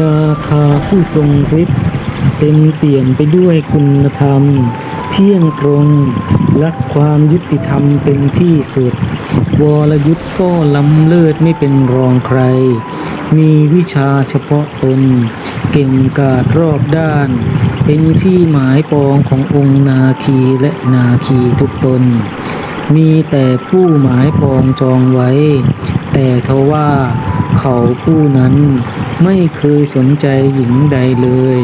นาคาผู้ทรงฤทธิ์เต็มเปี่ยมไปด้วยคุณธรรม เที่ยงตรงรักความยุติธรรมเป็นที่สุด วรยุทธ์ก็ล้ำเลิศไม่เป็นรองใคร มีวิชาเฉพาะตน เก่งกาจรอบด้าน เป็นที่หมายปองขององค์นาคีและนาคีทุกตน มีแต่ผู้หมายปองจองไว้ แต่ทว่าเขาผู้นั้น ไม่เคยสนใจหญิงใดเลย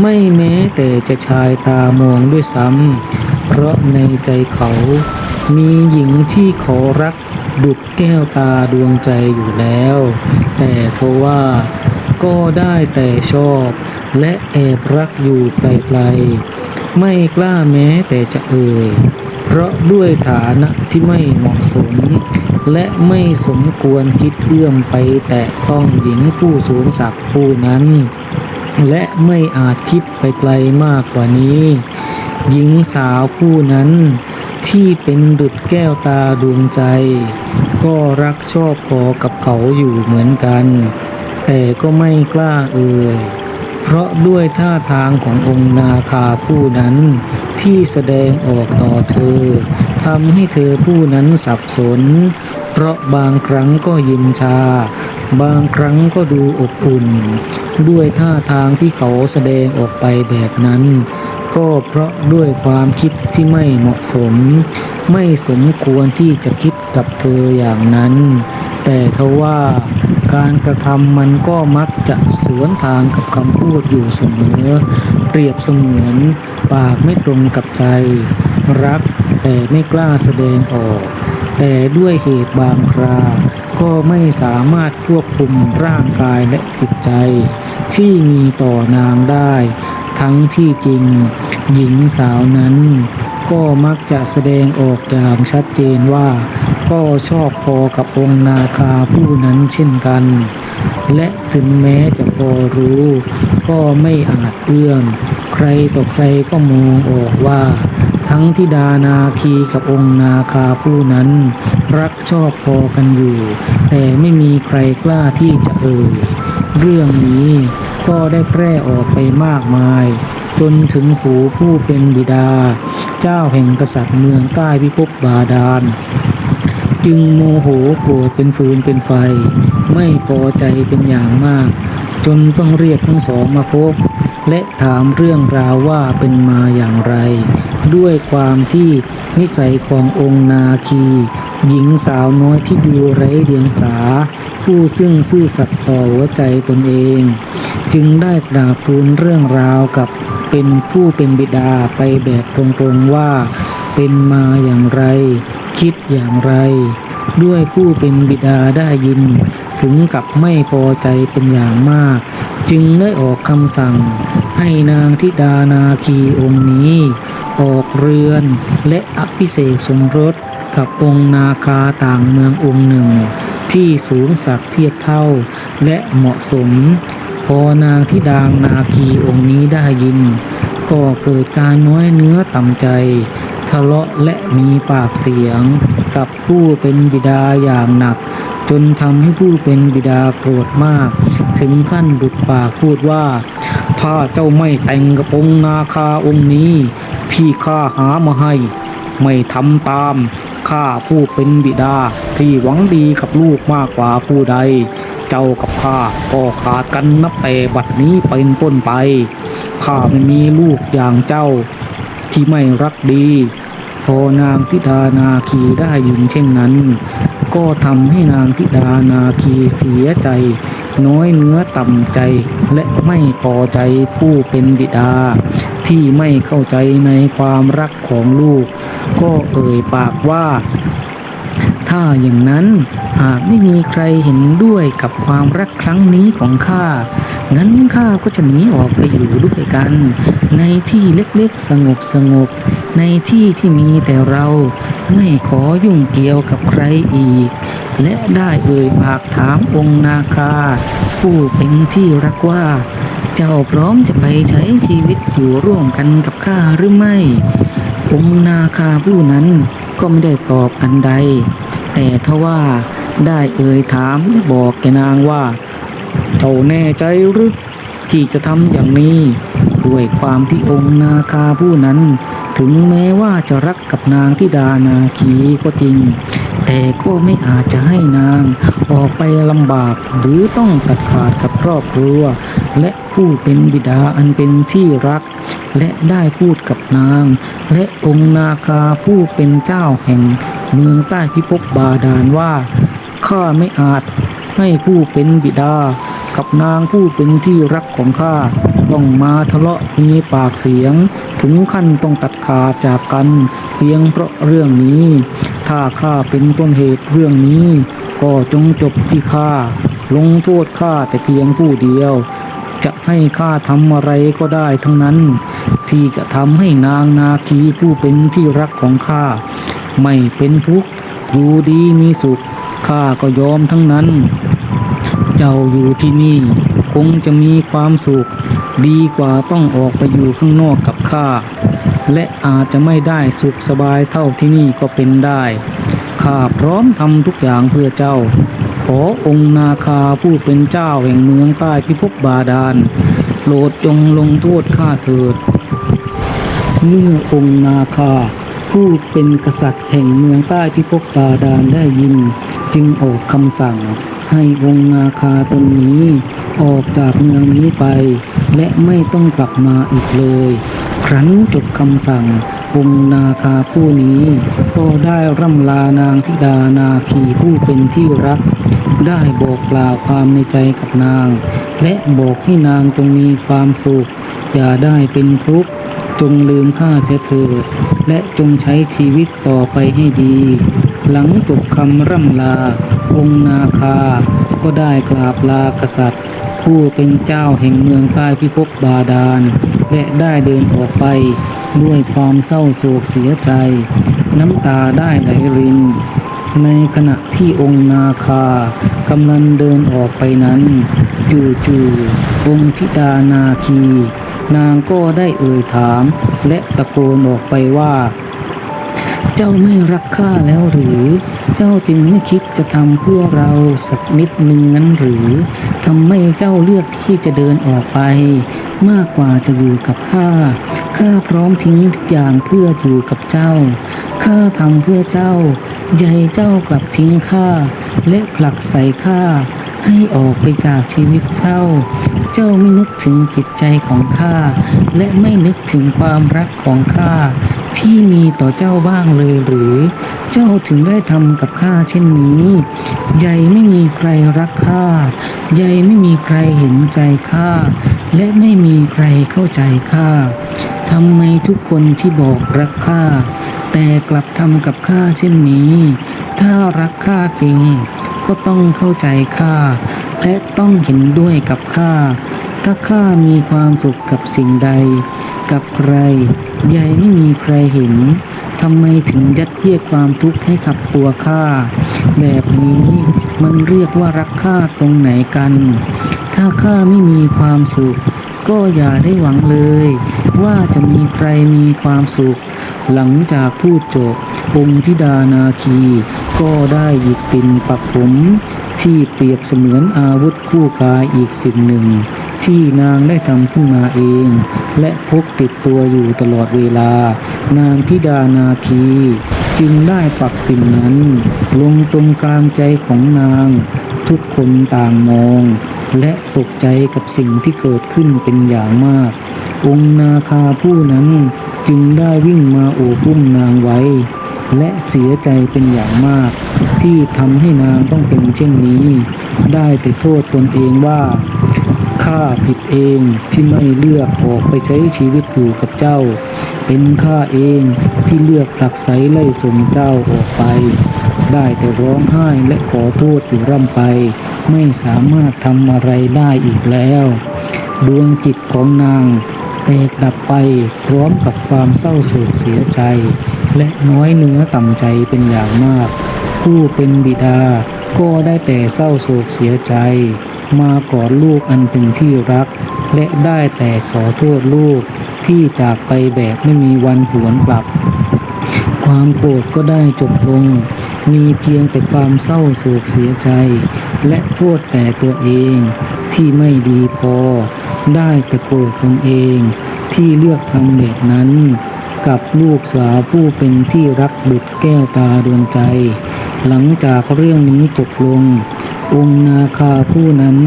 ไม่แม้แต่จะชายตามองด้วยซ้ำเพราะในใจเขา มีหญิงที่เขารักดุดแก้วตาดวงใจอยู่แล้ว แต่ทว่าก็ได้แต่ชอบและแอบรักอยู่ไกลๆ ไม่กล้าแม้แต่จะเอ่ย เพราะด้วยฐานะที่ไม่เหมาะสม และไม่สมควรคิดเอื้อมไปแตะต้องหญิงผู้สูงศักดิ์ผู้นั้น และไม่อาจคิดไปไกลมากกว่านี้ หญิงสาวผู้นั้นที่เป็นดุจแก้วตาดวงใจ ก็รักชอบพอกับเขาอยู่เหมือนกัน แต่ก็ไม่กล้าเอ่ยเพราะด้วยท่าทางขององค์นาคาผู้นั้นที่แสดงออกต่อเธอทำให้เธอผู้นั้นสับสน เพราะบางครั้งก็เยินชา บางครั้งก็ดูอบอุ่น ด้วยท่าทางที่เขาแสดงออกไปแบบนั้น ก็เพราะด้วยความคิดที่ไม่เหมาะสม ไม่สมควรที่จะคิดกับเธออย่างนั้น แต่ทว่าการกระทำมันก็มักจะสวนทางกับคำพูดอยู่เสมอ เปรียบเสมือน ปากไม่ตรงกับใจ รักแต่ไม่กล้าแสดงออก แต่ด้วยเหตุบางคราก็ไม่สามารถควบคุมร่างกายและจิตใจ ที่มีต่อนางได้ ทั้งที่จริง หญิงสาวนั้น ก็มักจะแสดงออกอย่างชัดเจนว่า ก็ชอบพอกับองค์นาคาผู้นั้นเช่นกัน และถึงแม้จะพอรู้ ก็ไม่อาจเอื้อม ใครต่อใครก็มองออกว่า ทั้งทิดานาคีกับองค์นาคาผู้นั้น รักชอบพอกันอยู่ แต่ไม่มีใครกล้าที่จะเอ่ยเรื่องนี้ก็ได้แพร่ออกไปมากมาย จนถึงหูผู้เป็นบิดา เจ้าแห่งกษัตริย์เมืองใต้พิภพบาดาล จึงโมโหโกรธเป็นฟืนเป็นไฟ ไม่พอใจเป็นอย่างมาก จนต้องเรียกทั้งสองมาพบ และถามเรื่องราวว่าเป็นมาอย่างไร ด้วยความที่นิสัยขององค์นาคี หญิงสาวน้อยที่ดูไร้เดียงสา ผู้ซึ่งซื่อสัตย์ต่อหัวใจตนเอง จึงได้กราบทูลเรื่องราวกับเป็นผู้เป็นบิดาไปแบบตรงๆว่าเป็นมาอย่างไร คิดอย่างไร ด้วยผู้เป็นบิดาได้ยิน ถึงกับไม่พอใจเป็นอย่างมาก จึงได้ออกคำสั่ง ให้นางธิดานาคีองค์นี้ ออกเรือน และอภิเษกสมรสกับองค์นาคาต่างเมืององค์หนึ่ง ที่สูงสักเทียบเท่าและเหมาะสม พอนางธิดางนาคีองค์นี้ได้ยิน ก็เกิดการน้อยเนื้อต่ำใจ ทะเลาะและมีปากเสียง กับผู้เป็นบิดาอย่างหนัก จนทำให้ผู้เป็นบิดาโกรธมาก ถึงขั้นดุดปากพูดว่า ถ้าเจ้าไม่แต่งกับองค์นาคาองค์นี้ ที่ข้าหามาให้ ไม่ทำตามข้าผู้เป็นบิดาที่หวังดีกับลูกมากกว่าผู้ใด เจ้ากับข้าก็ขาดกันนับแต่บัดนี้เป็นต้นไปข้าไม่มีลูกอย่างเจ้า ที่ไม่รักดีพอนางธิดานาคีได้ยินเช่นนั้น ก็ทำให้นางธิดานาคีเสียใจ น้อยเนื้อต่ำใจและไม่พอใจผู้เป็นบิดา ที่ไม่เข้าใจในความรักของลูก ก็เอ่ยปากว่า ถ้าอย่างนั้นหากไม่มีใครเห็นด้วยกับความรักครั้งนี้ของข้างั้นข้าก็จะหนีออกไปอยู่ด้วยกัน ในที่เล็กๆสงบสงบๆในที่ที่มีแต่เราไม่ขอยุ่งเกี่ยวกับใครอีก และได้เอ่ยปากถามองค์นาคา ผู้เป็นที่รักว่า เจ้าพร้อมจะไปใช้ชีวิตอยู่ร่วมกันกับข้าหรือไม่องค์นาคาผู้นั้นก็ไม่ได้ตอบอันใด แต่ทว่าได้เอ่ยถามและบอกแกนางว่า เจ้าแน่ใจหรือที่จะทำอย่างนี้ ด้วยความที่องค์นาคาผู้นั้น ถึงแม้ว่าจะรักกับนางทิดานาคีก็จริง แต่ก็ไม่อาจจะให้นางออกไปลำบากหรือต้องตัดขาดกับครอบครัว และผู้เป็นบิดาอันเป็นที่รัก และได้พูดกับนาง และองค์นาคาผู้เป็นเจ้าแห่ง เมืองใต้พิภพบาดาลว่าข้าไม่อาจให้ผู้เป็นบิดา กับนางผู้เป็นที่รักของข้าต้องมาทะเลาะมีปากเสียง ถึงขั้นต้องตัดขาดจากกัน เพียงเพราะเรื่องนี้ ถ้าข้าเป็นต้นเหตุเรื่องนี้ ก็จงจบที่ข้าลงโทษข้าแต่เพียงผู้เดียว จะให้ข้าทำอะไรก็ได้ทั้งนั้น ที่จะทำให้นางนาคีผู้เป็นที่รักของข้าไม่เป็นทุกข์อยู่ดีมีสุขข้าก็ยอมทั้งนั้น เจ้าอยู่ที่นี่คงจะมีความสุข ดีกว่าต้องออกไปอยู่ข้างนอกกับข้าและอาจจะไม่ได้สุขสบายเท่าที่นี่ก็เป็นได้ข้าพร้อมทำทุกอย่างเพื่อเจ้า ขอองค์นาคาผู้เป็นเจ้าแห่งเมืองใต้พิภพบาดาลโปรดจงลงโทษข้าเถิด เมื่อองค์นาคา ผู้เป็นกษัตริย์แห่งเมืองใต้พิภพบาดาลได้ยิน จึงออกคำสั่ง ให้องค์นาคาตนนี้ ออกจากเมืองนี้ไป และไม่ต้องกลับมาอีกเลย ครั้นจบคำสั่งองค์นาคาผู้นี้ ก็ได้ร่ำลานางธิดานาคีผู้เป็นที่รัก ได้บอกกล่าวความในใจกับนาง และบอกให้นางจงมีความสุข อย่าได้เป็นทุกข์จงลืมข้าเสียเถิดและจงใช้ชีวิตต่อไปให้ดี หลังจบคำร่ำลา องนาคา ก็ได้กราบลากษัตริย์ ผู้เป็นเจ้าแห่งเมืองใต้พิภพบาดาล และได้เดินออกไปด้วยความเศร้าโศกเสียใจ น้ำตาได้ไหลริน ในขณะที่องค์นาคากำลังเดินออกไปนั้นจู่ๆองค์ธิดานาคี นางก็ได้เอ่ยถาม และตะโกนออกไปว่า เจ้าไม่รักข้าแล้วหรือ เจ้าจึงไม่คิดจะทำเพื่อเราสักนิดหนึ่งงั้นหรือทำไมเจ้าเลือกที่จะเดินออกไป มากกว่าจะอยู่กับข้าข้าพร้อมทิ้งทุกอย่างเพื่ออยู่กับเจ้าข้าทำเพื่อเจ้า ใหญ่เจ้ากลับทิ้งข้าและผลักใส่ข้าให้ออกไปจากชีวิตเจ้า เจ้าไม่นึกถึงจิตใจของข้าและไม่นึกถึงความรักของข้าที่มีต่อเจ้าบ้างเลยหรือ เจ้าถึงได้ทำกับข้าเช่นนี้ใหญ่ไม่มีใครรักข้าใหญ่ไม่มีใครเห็นใจข้าและไม่มีใครเข้าใจข้าทำไมทุกคนที่บอกรักข้า แต่กลับทำกับข้าเช่นนี้ ถ้ารักข้าจริง ก็ต้องเข้าใจข้า และต้องเห็นด้วยกับข้า ถ้าข้ามีความสุขกับสิ่งใด กับใครใหญ่ไม่มีใครเห็นทำไมถึงยัดเยียดความทุกข์ให้กับตัวข้า แบบนี้มันเรียกว่ารักข้าตรงไหนกัน ถ้าข้าไม่มีความสุข ก็อย่าได้หวังเลย ว่าจะมีใครมีความสุข หลังจากพูดจบองค์ธิดานาคีก็ได้หยิบปิ่นปักผมที่เปรียบเสมือนอาวุธคู่กายอีกสิ่งหนึ่ง ที่นางได้ทำขึ้นมาเอง และพกติดตัวอยู่ตลอดเวลา นางธิดานาคี จึงได้ปักปิ่นนั้น ลงตรงกลางใจของนาง ทุกคนต่างมอง และตกใจกับสิ่งที่เกิดขึ้นเป็นอย่างมาก องนาคาผู้นั้น จึงได้วิ่งมาโอบอุ้มนางไว้ และเสียใจเป็นอย่างมาก ที่ทำให้นางต้องเป็นเช่นนี้ ได้แต่โทษตนเองว่าข้าผิดเองที่ไม่เลือกออกไปใช้ชีวิตอยู่กับเจ้า เป็นข้าเองที่เลือกผลักไสไล่ส่งเจ้าออกไป ได้แต่ร้องไห้และขอโทษอยู่ร่ำไป ไม่สามารถทำอะไรได้อีกแล้ว ดวงจิตของนาง แตกดับไปพร้อมกับความเศร้าโศกเสียใจ และน้อยเนื้อต่ำใจเป็นอย่างมาก ผู้เป็นบิดาก็ได้แต่เศร้าโศกเสียใจ มากอดลูกอันเป็นที่รัก และได้แต่ขอโทษลูกที่จากไปแบบไม่มีวันหวนกลับ ความโกรธก็ได้จบลง มีเพียงแต่ความเศร้าโศกเสียใจ และโทษแต่ตัวเองทที่ไม่ดีพอ ได้แต่โกรธตนเองที่เลือกทำแบบนั้น กับลูกสาวผู้เป็นที่รักดุจแก้วตาดวงใจ หลังจากเรื่องนี้จบลง องค์นาคาผู้นั้น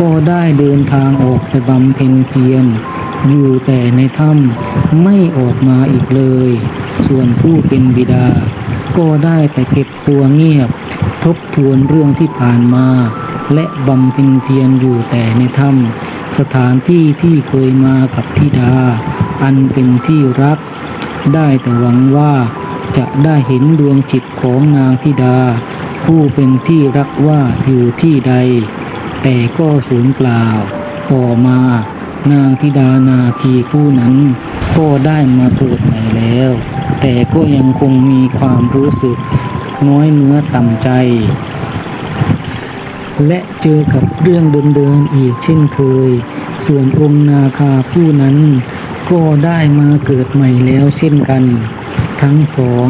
ก็ได้เดินทางออกไปบำเพ็ญเพียร อยู่แต่ในถ้ำไม่ออกมาอีกเลย ส่วนผู้เป็นบิดา ก็ได้แต่เก็บตัวเงียบ ทบทวนเรื่องที่ผ่านมา และบำเพ็ญเพียรอยู่แต่ในถ้ำ สถานที่ที่เคยมากับธิดา อันเป็นที่รัก ได้แต่หวังว่าจะได้เห็นดวงจิตของนางธิดา ผู้เป็นที่รักว่าอยู่ที่ใด แต่ก็สูญเปล่า ต่อมานางธิดานาคีผู้นั้น ก็ได้มาเกิดใหม่แล้ว แต่ก็ยังคงมีความรู้สึก น้อยเนื้อต่ำใจ และเจอกับเรื่องเดิมๆอีกเช่นเคย ส่วนองค์นาคาผู้นั้น ก็ได้มาเกิดใหม่แล้วเช่นกัน ทั้งสอง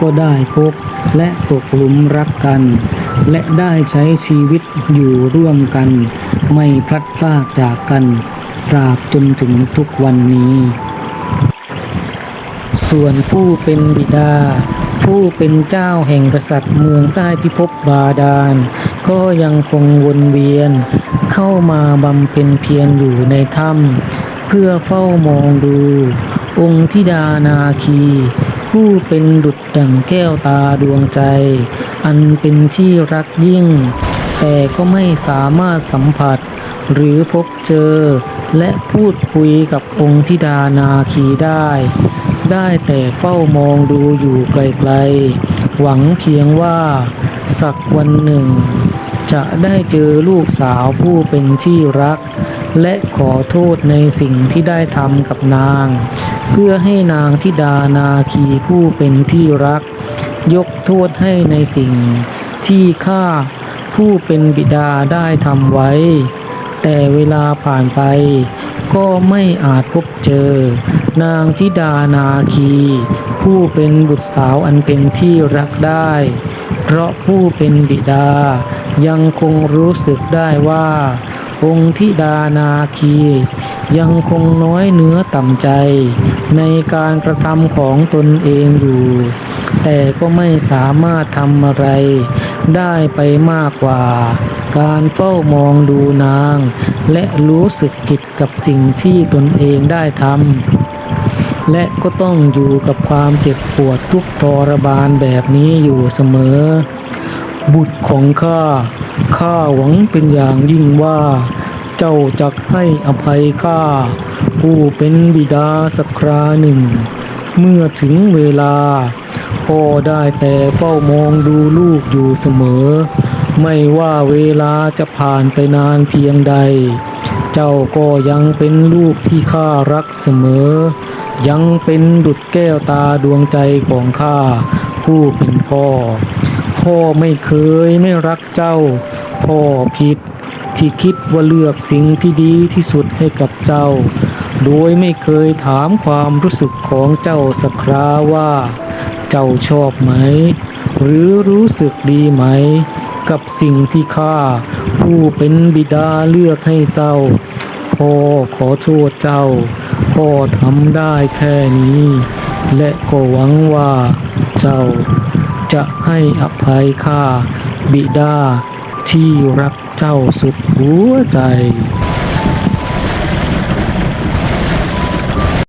ก็ได้พบและตกหลุมรักกัน และได้ใช้ชีวิตอยู่ร่วมกัน ไม่พลัดพรากจากกันตราบจนถึงทุกวันนี้ ส่วนผู้เป็นบิดา ผู้เป็นเจ้าแห่งกษัตริย์เมืองใต้พิภพบาดาล ก็ยังคงวนเวียน เข้ามาบำเพ็ญเพียรอยู่ในถ้ำเพื่อเฝ้ามองดู องค์ธิดานาคี ผู้เป็นดุจดั่งแก้วตาดวงใจ อันเป็นที่รักยิ่ง แต่ก็ไม่สามารถสัมผัส หรือพบเจอ และพูดคุยกับองค์ธิดานาคีได้ ได้แต่เฝ้ามองดูอยู่ไกลๆ หวังเพียงว่าสักวันหนึ่ง จะได้เจอลูกสาวผู้เป็นที่รัก และขอโทษในสิ่งที่ได้ทำกับนาง เพื่อให้นางธิดานาคีผู้เป็นที่รัก ยกโทษให้ในสิ่งที่ข้าผู้เป็นบิดาได้ทำไว้ แต่เวลาผ่านไปก็ไม่อาจพบเจอ นางธิดานาคี ผู้เป็นบุตรสาวอันเป็นที่รักได้ เพราะผู้เป็นบิดา ยังคงรู้สึกได้ว่า องค์ธิดานาคี ยังคงน้อยเนื้อต่ำใจ ในการกระทำของตนเองอยู่ แต่ก็ไม่สามารถทำอะไร ได้ไปมากกว่า การเฝ้ามองดูนาง และรู้สึกผิดกับสิ่งที่ตนเองได้ทำและก็ต้องอยู่กับความเจ็บปวดทุกทรบานแบบนี้อยู่เสมอ บุตรของข้า ข้าหวังเป็นอย่างยิ่งว่า เจ้าจักให้อภัยข้า ผู้เป็นบิดาสักคราหนึ่ง เมื่อถึงเวลา พ่อได้แต่เฝ้ามองดูลูกอยู่เสมอ ไม่ว่าเวลาจะผ่านไปนานเพียงใด เจ้าก็ยังเป็นลูกที่ข้ารักเสมอ ยังเป็นดุจแก้วตาดวงใจของข้า ผู้เป็นพ่อ พ่อไม่เคยไม่รักเจ้า พ่อผิดที่คิดว่าเลือกสิ่งที่ดีที่สุดให้กับเจ้า โดยไม่เคยถามความรู้สึกของเจ้าสักคราว่า เจ้าชอบไหม หรือรู้สึกดีไหม กับสิ่งที่ข้าผู้เป็นบิดาเลือกให้เจ้า พ่อขอโทษเจ้า พ่อทำได้แค่นี้ และก็หวังว่าเจ้า จะให้อภัยข้าบิดาที่รักเจ้าสุดหัวใจ